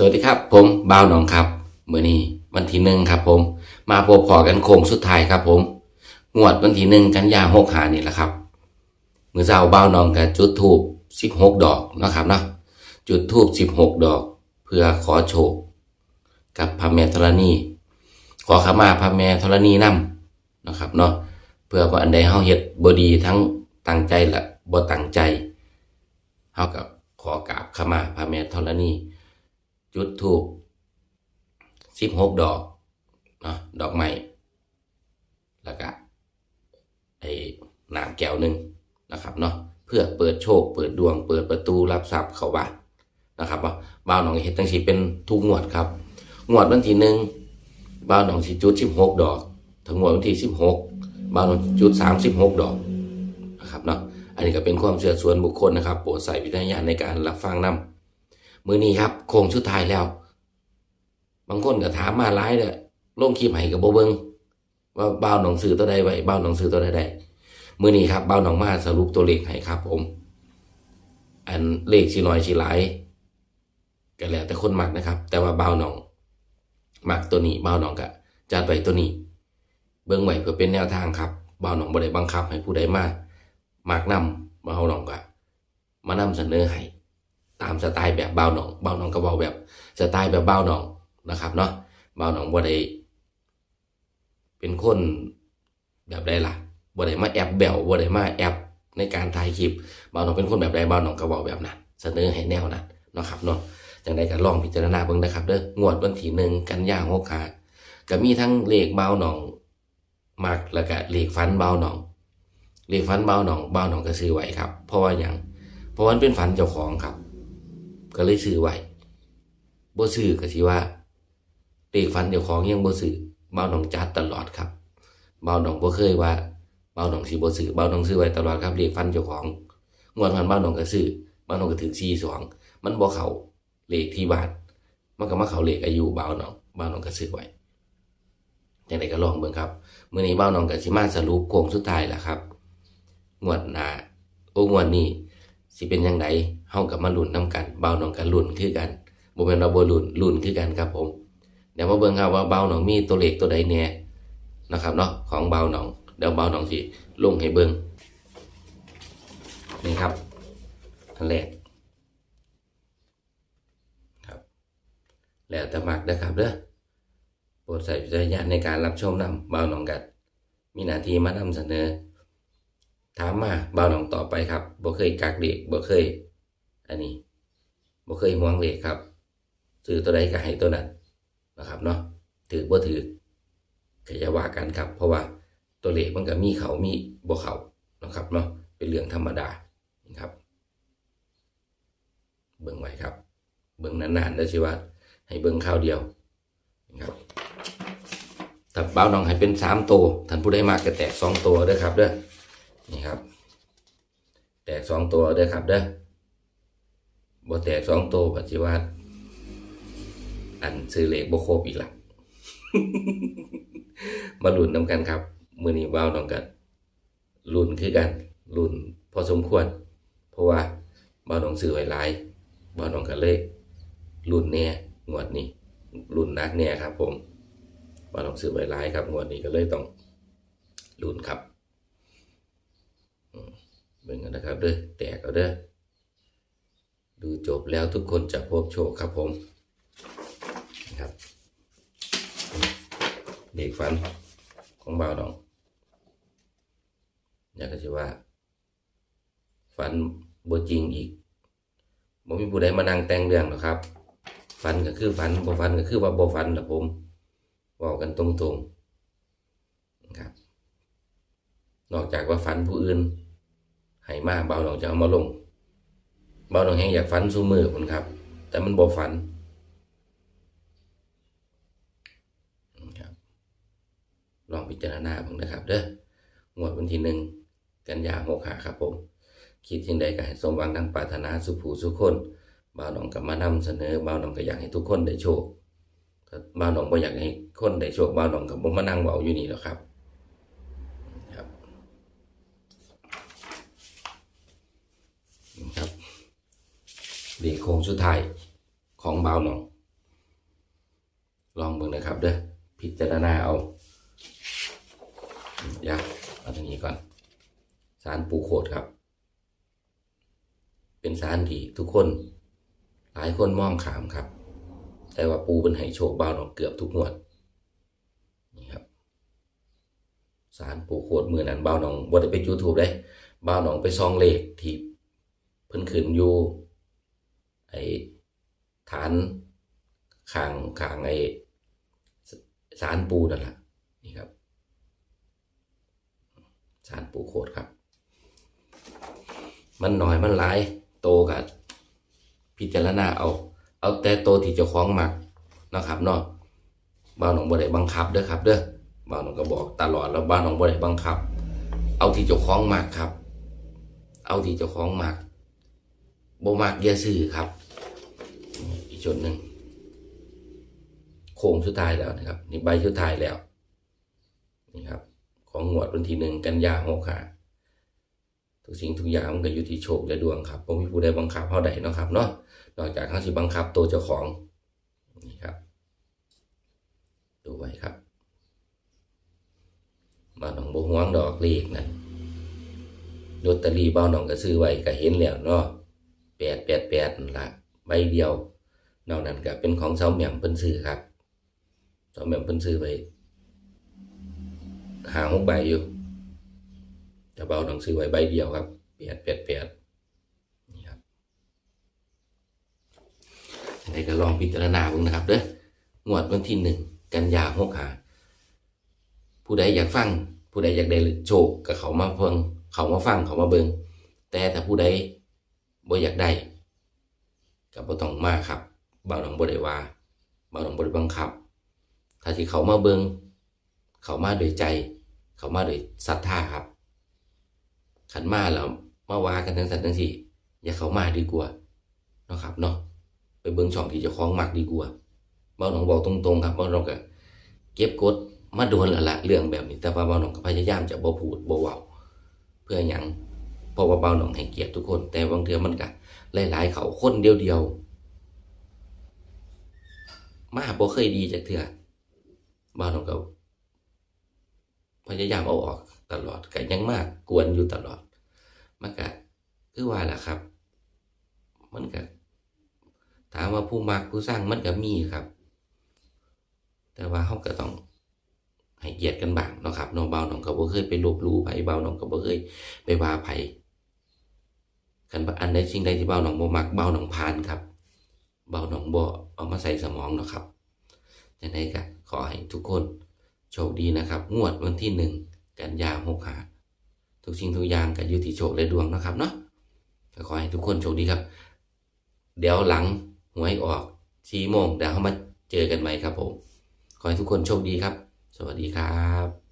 สวัสดีครับ ผมบ่าวหนองครับเมื่อนี้วันที่หนึ่งครับ ผม มาพบพอกันโค้งสุดท้ายครับ ผมงวดวันที่หนึ่งกันยาหกหานี่แหละครับมือเช้าบ่าวหนองกับจุดทูบสิบหกดอกนะครับเนาะจุดทูบสิบหกดอก เพื่อขอโชคกับพระแม่ธรณี ขอขมาพระแม่ธรณีนำนะครับเนาะเพื่อว่าอันใดเฮาเฮ็ดบ่ดีทั้งตั้งใจและบ่ตั้งใจเฮากับขอกราบขมาพระแม่ธรณี จุดถูกสิบหกดอกเนาะดอกไม้แล้วก็ไอ้น้ำแก้วหนึ่งนะครับเนาะเพื่อเปิดโชค เปิดดวง เปิดประตูรับทรัพย์เข้าบ้านนะครับว่าบ้าวหนองเฮ็ดตั้งสีเป็นทุกงวดครับ งวดวันที่หนึ่งบ้าวหนองสิจุดสิบหกดอกถึงงวดวันที่สิบหกบ้าวหนองจุดสามสิบหกดอกนะครับเนาะอันนี้ก็เป็นความเชื่อส่วนบุคคลนะครับ โปรดใส่วิจารณญาณในการรับฟังนำ มือนี้ครับโค้งสุดท้ายแล้ว บางคนก็ถามมาหลายเลยลงคลิปให้กับโบเบิงว่าเบาหนองซื้อตัวใดไว้บ้าหนองซื้อตัวใดใดมือนี้ครับเบาหนองมาสรุปตัวเลขให้ครับ ผม อันเลขสีน้อยสีหลายก็แล้วแต่คนมักนะครับ แต่ว่าเบาหนองมักตัวนี้บ้าหนองก็จัดไว้ตัวนี้ เบิ่งไว้เพื่อเป็นแนวทางครับเบาหนองบ่ได้บังคับให้ผู้ใดมามักนำบ้าหนองก็มานำเสนอให้ ตามสไตล์แบบเบาหนองเบาหนองก็เบาแบบสไตล์แบบเบาหนองนะครับเนาะเบาหนองบ่ได้เป็นคนแบบใดล่ะบ่ได้มาแอบแบวบ่ได้มาแอบในการถ่ายคลิปเบาหนองเป็นคนแบบใดเบาหนองก็เบาแบบนั้นเสนอให้แนวนั้นนะครับเนาะจังใดก็ลองพิจารณาเบิ่งนะครับเด้องวดวันที่หนึ่งกันยาหกขาก็มีทั้งเลขเบาหนองมักแล้วก็เลขฟันเบาหนองเลขฟันเบาหนองเบาหนองก็ซื้อไว้ครับ เพราะว่าอย่างเพราะมันเป็นฝันเจ้าของครับ ก็เลยซื้อไว้บ่ซื้อก็สิว่าเลขฟันเดี๋ยวของยังบ่ซื้อเบาหนองจัดตลอดครับเบาหนองบ่เคยว่าเบาหนองสิบ่ซื้อเบาหนองซื้อไว้ตลอดครับเลขฟันเจ้าของงวดพันเบาหนองก็ซื้อบ่าหนองก็ถึง42มันบ่เขาเลขที่บ้านมันก็มาเขาเลขอายุเบาหนองเบาหนองก็ซื้อไว้จังไดก็ลองเบิ่งครับมื้อนี้เบาหนองก็สิมาสรุปโค้งสุดท้ายแล้วครับงวดหน้าโอ้งวดนี้ สิเป็นยังไงเฮากับมาลุ้นนํกันเบาหนองกันลุ้นคือกันบ่แม่นว่าบ่ลุ้นลุ้นคือกันครับผมเดี๋ยวมาเบิ่งครับว่าเบาหนองมีตัวเลขตัวใดแน่นะครับเนาะของเบาหนองเดี๋ยวเบาหนองสิลงให้เบิ่งนี่ครับอันแรกครับ แล้วแต่มักนะครับเด้อโปรดใส่วิจญาณในการรับชมนำเบาหนองกันมีหน้าที่มานำเสนอ ถามมาบ่าวหนองต่อไปครับบ่เคยกักเด็กบ่เคย อันนี้บ่เคยห่วงเด็กครับซื้อตัวใดก็ให้ตัวนั้นนะครับเนาะถือบ่ถือก็อย่าว่ากันครับ เพราะว่าตัวเลขมันก็มีเขามีบ่เขานะครับเนาะเป็นเรื่องธรรมดาครับ เบิ่งไว้ครับ เบิ่งนานๆได้สิว่า ให้เบิ่งข้าวเดียวนะครับถ้าบ่าน้องให้เป็นสามตัวท่านผู้ใดมากก็แตกสองตัวด้อครับเด้อ นี่ครับ แตกสองตัวเด้อครับเด้อบ่แตกสองตัวปัจจุบันอันซื้อเลขบ่ครบอีกละมาลุ้นนำกันครับมือนี้ว้าวน้องกันลุ้นคือกันลุ้นพอสมควร เพราะว่าบ่าวน้องซื้อไว้หลายบ่าวน้องกันเลยลุ้นแน่งวดนี้ลุ้นนักแน่ครับ ผมบ่าวน้องซื้อไว้หลายครับงวดนี้ก็เลยต้องลุ้นครับ เบิ่งกันนะครับเด้อแตกเอาเด้อดูจบแล้วทุกคนจะพบโชคครับผมนะครับเด็กฝันของบ่าวดองอยากจะว่า ฝันบ่จริงอีกบ่มีผู้ใดมานั่งแต่งเรื่องหรอกครับฝันก็คือฝันบ่ฝันก็คือว่าบ่ฝันนะผมบอกกันตรงๆนะครับ นอกจากว่าฝันผู้อื่น ให้มากเบาหนองจะเอามาลง เบาหนองแห้งอยากฝันสู้มือคนครับ แต่มันบ่ฝันลองพิจารณาเบิ่งนะครับ เด้องวดวันที่หนึ่งกันยาหกหาครับผม คิดยังใดก็ให้สมหวังดังปรารถนาสุผูสุคนบ่าวหนองก็มานำเสนอบ่าวหนองก็อยากให้ทุกคนได้โชคถ้าบ่าวหนองบ่อยากให้คนได้โชคบ่าวหนองก็บ่มานั่งเว้าอยู่นี่หรอกครับ ครับดีโค้งสุดท้ายของบ่าวหนองลองเบิ่งนะครับเด้อพิจารณาเอาเดี๋ยวเอาตรงนี้ก่อนสารปูโคดครับ เป็นสารที่ทุกคนหลายคนมองขามครับ แต่ว่าปูเป็นให้โชคบ้าวหนองเกือบทุกงวดนี่ครับสารปูโคดมือนั้นบ้าวหนองบ่ได้ไปยูทูบเลยบ้าวหนองไปซองเลขที่ เพิ่นขึ้นอยู่ไอ้ฐานขางขางไอ้สารปูนั่นแหละนี่ครับสารปูโคดครับ มันหน่อยมันหลายโตกับพิจารณาเอา เอาแต่โตที่เจ้าของมักนะครับเนาะบ้านของบ่ได้บังคับเด้อครับ เด้อบ้านของก็บอกตลอดแล้วบ้านของบ่ได้บังคับ เอาที่เจ้าของมักครับ เอาที่เจ้าของมัก บมักอย่าซื้อครับ อีกจุดหนึ่งโค้งสุดท้ายแล้วนะครับนี่ใบสุดท้ายแล้วนี่ครับ ของงวดวันที่หนึ่งกันยาหกค่ะทุกสิ่งทุกอย่างมันก็อยู่ที่โชคและดวงครับผมมีผู้ใดบังคับเท่าใดเนาะครับเนาะนอกจากเขาสิบังคับตัวเจ้าของนี่ครับ ดูไว้ครับบ้านหนองบัวหวงดอกเลขนั่นลอตเตอรี่บ้านหนองก็ซื้อไว้ก็เห็นแล้วเนาะ แปดแปดแปดนั่นละใบเดียวนอกนั้นก็เป็นของเสาแหม่มเพิ่นซื้อครับเสาแหม่มเพิ่นซื้อไปหาหกใบอยู่จะเบาหนังสือไว้ใบเดียวครับแปดแปดแปดนี่ครับยังไงก็ลองพิจารณาบิ่งนะครับเด้องวดวันที่หนึ่งกันยาหกหาผู้ใดอยากฟัง ผู้ใดอยากได้โชคกับเขามาเพิ่งเขามาฟังเขามาเบิงแต่ถ้าผู้ใด บ่อยากได้ก็บ่ต้องมาครับเบาหนังบ่ได้ว่าเบาหนังบ่ได้บังคับ ถ้าที่เขามาเบิงเขามาโดวยใจ เขามาโดยศรัทธาครับขันมาแล้วมาว่ากันทั้งสัตว์ทั้งสี่อย่าเขามาดีกว่าเนาะครับเนาะไปเบิงช่องที่จะคล้องมักดีกว่าเบ้าหนองบอกตรงๆครับเบ้าหนองก็เก็บกดมาโดนละละเรื่องแบบนี้แต่ว่าเบ้าหนองก็พยายามจะบ่พูดบ่เว้าเพื่อหยัง ราะว่าเบาหน่องให้เกียรติทุกคน แต่บางเทือมันก็หลายๆเขาคนเดียวๆมาบ่เคยดีจากเทื่อเบ้าหนองก็พยายามเอาออกตลอดก็ยังมากกวนอยู่ตลอด มันก็คือว่าแหละครับ มันก็ถามว่าผู้มักผู้สร้างมันก็มีครับ แต่ว่าเขาก็ต้องให้เกียรติกันบ้างนะครับน้องเบาน้องก็บ่เคยไปลบลู่ไผเบาน้องก็บ่เคยไปว่าไผ คันอันใดสิ่งใดที่เบาหนองบ่มักเบาหนองพานครับ เบาหนองบ่เอามาใส่สมองเนาะครับจังไดก็ขอให้ทุกคนโชคดีนะครับ งวดวันที่หนึ่งกันยาหกหาทุกสิ่งทุกอย่างก็อยู่ที่โชคและดวงนะครับเนาะก็ขอให้ทุกคนโชคดีครับ เดี๋ยวหลังหวยออกสี่โมงเดี๋ยวเขามาเจอกันใหม่ครับผม ขอให้ทุกคนโชคดีครับ สวัสดีครับ